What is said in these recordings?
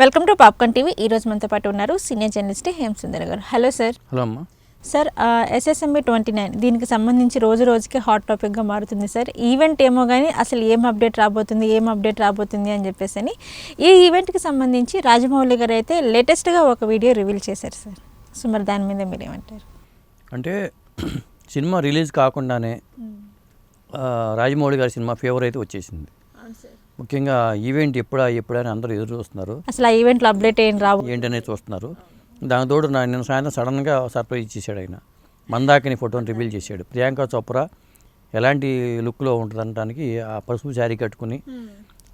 Welcome to popcorn TV. ఈ రోజు మనతో పాటు ఉన్నారు senior journalist Hemasundar garu. Hello sir. Hello అమ్మా. సార్ ఎస్ఎస్ఎంబి ట్వంటీ నైన్ దీనికి సంబంధించి రోజు రోజుకి హాట్ టాపిక్గా మారుతుంది సార్. ఈవెంట్ ఏమో కానీ అసలు ఏం అప్డేట్ రాబోతుంది ఏం అప్డేట్ రాబోతుంది అని చెప్పేసి అని ఈ ఈవెంట్కి సంబంధించి రాజమౌళి గారు అయితే లేటెస్ట్గా ఒక వీడియో రివీల్ చేశారు సార్. సో మరి దాని మీద మీరు ఏమంటారు అంటే సినిమా రిలీజ్ కాకుండానే రాజమౌళి గారి సినిమా ఫేవర్ అయితే వచ్చేసింది. ముఖ్యంగా ఈవెంట్ ఎప్పుడా ఎప్పుడా అని అందరూ ఎదురు చూస్తున్నారు. అసలు ఆ ఈవెంట్లో అప్డేట్ ఏం రావు. ఏంటనేది చూస్తున్నారు. దాని తోడు నా నిన్న సాయంత్రం సడన్గా సర్ప్రైజ్ ఇచ్చేసాడు ఆయన. మందాకిని ఫోటోని రివీల్ చేశాడు. ప్రియాంక చోప్రా ఎలాంటి లుక్లో ఉంటుంది అనడానికి ఆ పసుపు శారీ కట్టుకుని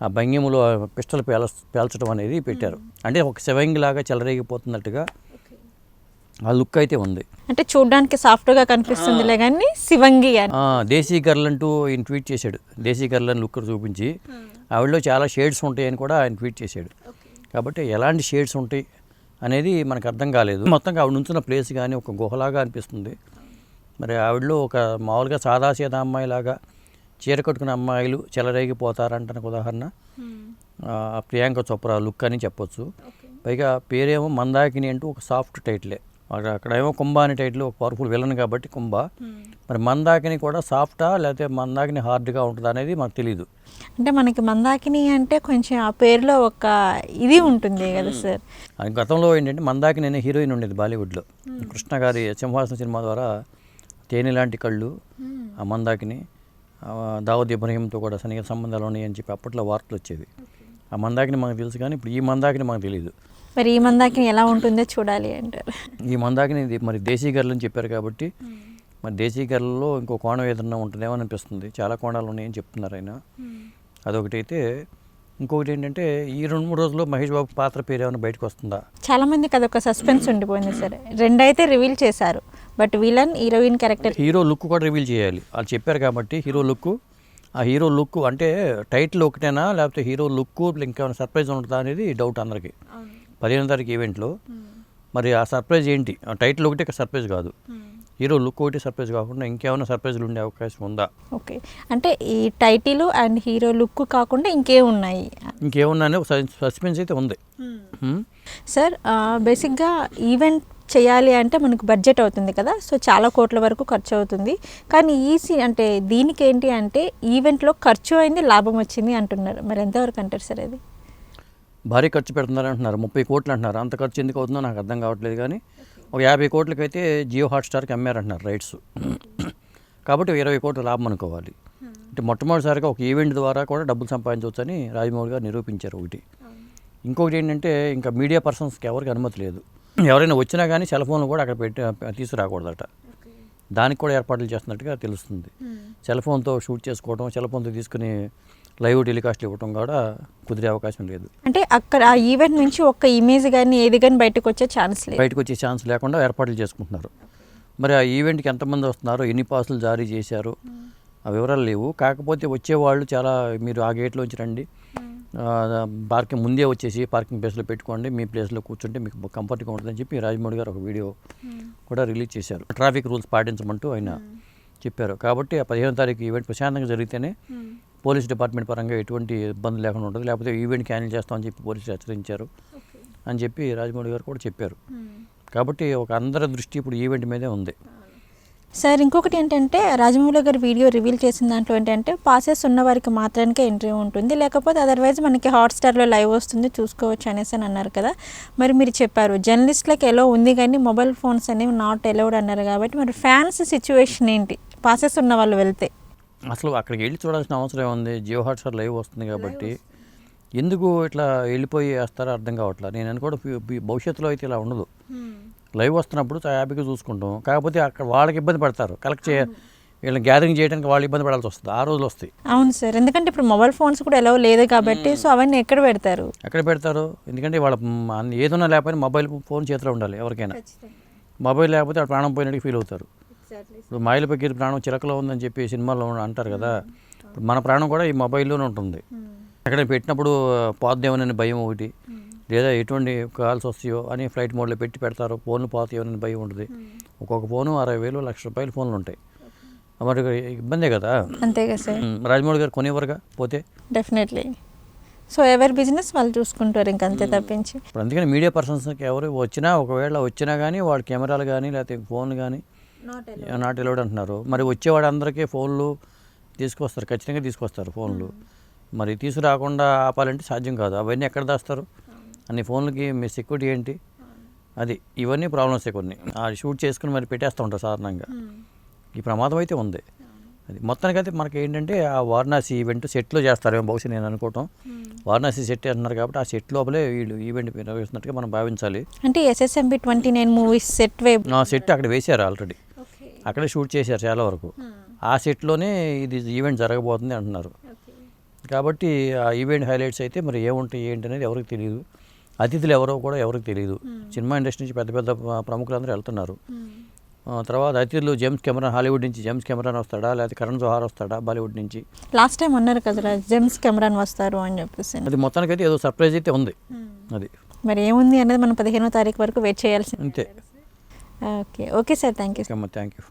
ఆ భంగిములో పిస్టల్ పేల పేల్చడం అనేది పెట్టారు. అంటే ఒక శివంగి లాగా చెలరేగిపోతున్నట్టుగా ఆ లుక్ అయితే ఉంది. అంటే చూడడానికి సాఫ్ట్గా కనిపిస్తుందిలే కానీ శివంగి దేశీ గర్ల్ అంటూ ఆయన ట్వీట్ చేశాడు. దేశీ గర్ల్ అని లుక్ చూపించి ఆవిడలో చాలా షేడ్స్ ఉంటాయని కూడా ఆయన ట్వీట్ చేశాడు. కాబట్టి ఎలాంటి షేడ్స్ ఉంటాయి అనేది మనకు అర్థం కాలేదు. మొత్తంగా ఆవిడ నుంచున్న ప్లేస్ కానీ ఒక గుహలాగా అనిపిస్తుంది. మరి ఆవిడలో ఒక మామూలుగా సాదాసీదా అమ్మాయిలాగా చీర కట్టుకున్న అమ్మాయిలు చెలరేగిపోతారంటానికి ఉదాహరణ. ప్రియాంక చోప్రా లుక్ అని చెప్పొచ్చు. పైగా పేరేమో మందాకిని అంటూ ఒక సాఫ్ట్ టైటిలే. అక్కడేమో కుంభ అనే టైటిల్ ఒక పవర్ఫుల్ విలన్ కాబట్టి కుంభ. మరి మందాకిని కూడా సాఫ్టా లేకపోతే మందాకిని హార్డ్గా ఉంటుందా అనేది మాకు తెలియదు అంటే మనకి మందాకిని అంటే కొంచెం ఆ పేరులో ఒక ఇది ఉంటుంది కదా సార్. గతంలో ఏంటంటే మందాకిని అనే హీరోయిన్ ఉండేది బాలీవుడ్లో. కృష్ణ గారి సింహాసన సినిమా ద్వారా తేనె లాంటి కళ్ళు ఆ మందాకిని దావూద్ ఇబ్రహీంతో కూడా సన్నిహిత సంబంధాలు ఉన్నాయి అని చెప్పి అప్పట్లో వార్తలు వచ్చేవి. ఆ మందాకిని మనకు తెలుసు కానీ ఇప్పుడు ఈ మందాకిని మనకు తెలియదు మరి ఈ మందాకిని ఎలా ఉంటుందో చూడాలి అంటారు. ఈ మందాకిని ఇది మరి దేశీ గర్ల్ అని చెప్పారు కాబట్టి మరి దేశీ గర్లలో ఇంకో కోణం ఏదన్నా ఉంటుందేమో అని అనిపిస్తుంది. చాలా కోణాలు ఉన్నాయని చెప్తున్నారు ఆయన. అదొకటి అయితే ఇంకొకటి ఏంటంటే ఈ రెండు మూడు రోజుల్లో మహేష్ బాబు పాత్ర పేరు ఏమైనా బయటకు వస్తుందా? చాలా మందికి అదొక సస్పెన్స్ ఉండిపోయింది సార్. రెండైతే రివీల్ చేశారు. But villain heroine character hero look కూడా రివీల్ చేయాలి. వాళ్ళు చెప్పారు కాబట్టి హీరో లుక్ ఆ హీరో లుక్ అంటే టైటిల్ ఒకటేనా లేకపోతే హీరో లుక్ ఇంకేమైనా సర్ప్రైజ్ ఉంటుందా అనేది డౌట్ అందరికి. పదిహేను తారీఖు ఈవెంట్లో మరి ఆ సర్ప్రైజ్ ఏంటి? టైటిల్ ఒకటి సర్ప్రైజ్ కాదు. హీరో లుక్ ఒకటి సర్ప్రైజ్ కాకుండా ఇంకేమైనా సర్ప్రైజ్లు ఉండే అవకాశం ఉందా? ఓకే. అంటే ఈ టైటిల్ అండ్ హీరో లుక్ కాకుండా ఇంకేం ఉన్నాయి ఇంకేమన్నా ఒక సస్పెన్స్ అయితే ఉంది. సార్ బేసిక్గా ఈవెంట్ చేయాలి అంటే మనకు బడ్జెట్ అవుతుంది కదా సో చాలా కోట్ల వరకు ఖర్చు అవుతుంది. కానీ ఈ సీ అంటే దీనికి ఏంటి అంటే ఈవెంట్లో ఖర్చు అయింది లాభం వచ్చింది అంటున్నారు. మరి ఎంతవరకు అంటారు సార్ అది? భారీ ఖర్చు పెడుతున్నారు అంటున్నారు. ముప్పై కోట్లు అంటున్నారు. అంత ఖర్చు ఎందుకు అవుతుందో నాకు అర్థం కావట్లేదు కానీ ఒక యాభై కోట్లకైతే జియో హాట్స్టార్కి అమ్మారంటున్నారు రైట్స్. కాబట్టి ఇరవై కోట్ల లాభం అనుకోవాలి. అంటే మొట్టమొదటిసారిగా ఒక ఈవెంట్ ద్వారా కూడా డబ్బులు సంపాదించవచ్చని రాజమౌళి గారు నిరూపించారు ఒకటి. ఇంకొకటి ఏంటంటే ఇంకా మీడియా పర్సన్స్కి ఎవరికి అనుమతి లేదు. ఎవరైనా వచ్చినా కానీ సెల్ ఫోన్లు కూడా అక్కడ పెట్టి తీసుకురాకూడదట. దానికి కూడా ఏర్పాట్లు చేస్తున్నట్టుగా తెలుస్తుంది. సెల్ ఫోన్తో షూట్ చేసుకోవడం సెల్ ఫోన్తో తీసుకుని లైవ్ టెలికాస్ట్ ఇవ్వడం కూడా కుదిరే అవకాశం లేదు. అంటే అక్కడ ఆ ఈవెంట్ నుంచి ఒక్క ఇమేజ్ కానీ ఏది కానీ బయటకు వచ్చే ఛాన్స్ లేదు. బయటకు వచ్చే ఛాన్స్ లేకుండా ఏర్పాట్లు చేసుకుంటున్నారు. మరి ఆ ఈవెంట్కి ఎంతమంది వస్తున్నారు ఎన్ని పాసులు జారీ చేశారు ఆ వివరాలు లేవు. కాకపోతే వచ్చేవాళ్ళు చాలా మీరు ఆ గేట్లోంచి రండి. పార్కింగ్ ముందే వచ్చేసి పార్కింగ్ ప్లేస్లో పెట్టుకోండి. మీ ప్లేస్లో కూర్చుంటే మీకు కంఫర్ట్గా ఉంటుందని చెప్పి రాజమౌళి గారు ఒక వీడియో కూడా రిలీజ్ చేశారు. ట్రాఫిక్ రూల్స్ పాటించమంటూ ఆయన చెప్పారు. కాబట్టి ఆ పదిహేను తారీఖు ఈవెంట్ ప్రశాంతంగా జరిగితేనే పోలీస్ డిపార్ట్మెంట్ పరంగా ఎటువంటి ఇబ్బంది లేకుండా ఉంటుంది. లేకపోతే ఈవెంట్ క్యాన్సిల్ చేస్తామని చెప్పి పోలీసులు హెచ్చరించారు అని చెప్పి రాజమౌళి గారు కూడా చెప్పారు. కాబట్టి ఒక అందరి దృష్టి ఇప్పుడు ఈవెంట్ మీదే ఉంది. సార్ ఇంకొకటి ఏంటంటే రాజమౌళి గారు వీడియో రివీల్ చేసిన దాంట్లో ఏంటంటే పాసెస్ ఉన్న వారికి మాత్రానికే ఎంట్రీ ఉంటుంది. లేకపోతే అదర్వైజ్ మనకి హాట్స్టార్లో లైవ్ వస్తుంది చూసుకోవచ్చు అనేసి అని అన్నారు కదా. మరి మీరు చెప్పారు జర్నలిస్ట్లకు ఎలా ఉంది కానీ మొబైల్ ఫోన్స్ అనేవి నాట్ ఎలౌడ్ అన్నారు కాబట్టి మరి ఫ్యాన్స్ సిచ్యువేషన్ ఏంటి? పాసెస్ ఉన్న వాళ్ళు వెళ్తే. అసలు అక్కడికి వెళ్ళి చూడాల్సిన అవసరం ఉంది జియో హాట్స్టార్ లైవ్ వస్తుంది కాబట్టి ఎందుకు ఇట్లా వెళ్ళిపోయి వేస్తారో అర్థం కావట్లేదు. నేను అనుకోవడం భవిష్యత్తులో అయితే ఇలా ఉండదు. లైవ్ వస్తున్నప్పుడు హ్యాపీగా చూసుకుంటాం. కాకపోతే అక్కడ వాళ్ళకి ఇబ్బంది పడతారు. కలెక్ట్ చే వీళ్ళని గ్యాదరింగ్ చేయడానికి వాళ్ళు ఇబ్బంది పడాల్సి వస్తుంది. ఆ రోజులు వస్తాయి. అవును సార్. ఎందుకంటే ఇప్పుడు మొబైల్ ఫోన్స్ కూడా ఎలా లేదు కాబట్టి సో అవన్నీ ఎక్కడ పెడతారు? ఎక్కడ పెడతారు? ఎందుకంటే వాళ్ళ ఏదున్నా లేకపోయినా మొబైల్ ఫోన్ చేతిలో ఉండాలి ఎవరికైనా. మొబైల్ లేకపోతే ప్రాణం పోయినట్టు ఫీల్ అవుతారు. ఇప్పుడు మాయల పక్కీరి ప్రాణం చిలకలో ఉందని చెప్పి సినిమాలో అంటారు కదా. ఇప్పుడు మన ప్రాణం కూడా ఈ మొబైల్లోనే ఉంటుంది. ఎక్కడ పెట్టినప్పుడు పోద్దేమోనని భయం ఒకటి. లేదా ఎటువంటి కాల్స్ వస్తాయో అని ఫ్లైట్ మోడ్లో పెట్టి పెడతారు ఫోన్లు పోతాయోనని భయం ఉంటుంది. ఒక్కొక్క ఫోను అరవై వేలు లక్ష రూపాయల ఫోన్లు ఉంటాయి. మరి ఇబ్బందే కదా. అంతే కదా రాజమౌళి గారు కొనేవారుగా పోతే? డెఫినెట్లీ సో ఎవరి బిజినెస్ వాళ్ళు చూసుకుంటారు ఇంకంతే తప్పించి. ఇప్పుడు అందుకని మీడియా పర్సన్స్కి ఎవరు వచ్చినా ఒకవేళ వచ్చినా కానీ వాళ్ళ కెమెరాలు కానీ లేకపోతే ఫోన్లు కానీ నాట్ ఎలౌడ్ అంటున్నారు. మరి వచ్చేవాడు అందరికీ ఫోన్లు తీసుకొస్తారు ఖచ్చితంగా తీసుకొస్తారు ఫోన్లు. మరి తీసుకురాకుండా ఆపాలంటే సాధ్యం కాదు. అవన్నీ ఎక్కడ దాస్తారు? అన్ని ఫోన్లకి మీ సెక్యూరిటీ ఏంటి? అది ఇవన్నీ ప్రాబ్లమ్సే కొన్ని. షూట్ చేసుకుని మరి పెట్టేస్తూ ఉంటారు సాధారణంగా. ఈ ప్రమాదం అయితే ఉంది. అది మొత్తానికైతే మనకి ఏంటంటే ఆ వారణాసి ఈవెంట్ సెట్లో చేస్తారేమో బహుశా నేను అనుకోవటం. వారణాసి సెట్ అంటున్నారు కాబట్టి ఆ సెట్ లోపలే వీళ్ళు ఈవెంట్ నిర్వహిస్తున్నట్టుగా మనం భావించాలి. అంటే SSMB twenty nine movies set set అక్కడ వేశారు ఆల్రెడీ అక్కడే షూట్ చేశారు చాలా వరకు. ఆ సెట్లోనే ఇది ఈవెంట్ జరగబోతుంది అంటున్నారు. కాబట్టి ఆ ఈవెంట్ హైలైట్స్ అయితే మరి ఏముంటాయి ఏంటి అనేది ఎవరికి తెలియదు అతిథులు ఎవరో కూడా ఎవరికి తెలియదు సినిమా ఇండస్ట్రీ నుంచి పెద్ద పెద్ద ప్ర- ప్రముఖులందరూ వెళ్తున్నారు. ఆ తర్వాత అతిథులు జేమ్స్ కెమెరాన్ హాలీవుడ్ నుంచి జేమ్స్ కెమెరాన్ వస్తాడా లేకపోతే కరణ్ జోహార్ వస్తాడా బాలీవుడ్ నుంచి? లాస్ట్ టైం అన్నారు కదా జేమ్స్ కెమెరాన్ వస్తారు అని చెప్పేసి. అది మొత్తానికైతే ఏదో సర్ప్రైజ్ అయితే ఉంది. అది. మరి ఏముంది అనేది మనం పదిహేనో తారీఖు వరకు వెయిట్ చేయాల్సింది. అంతే. Okay okay sir thank you thank you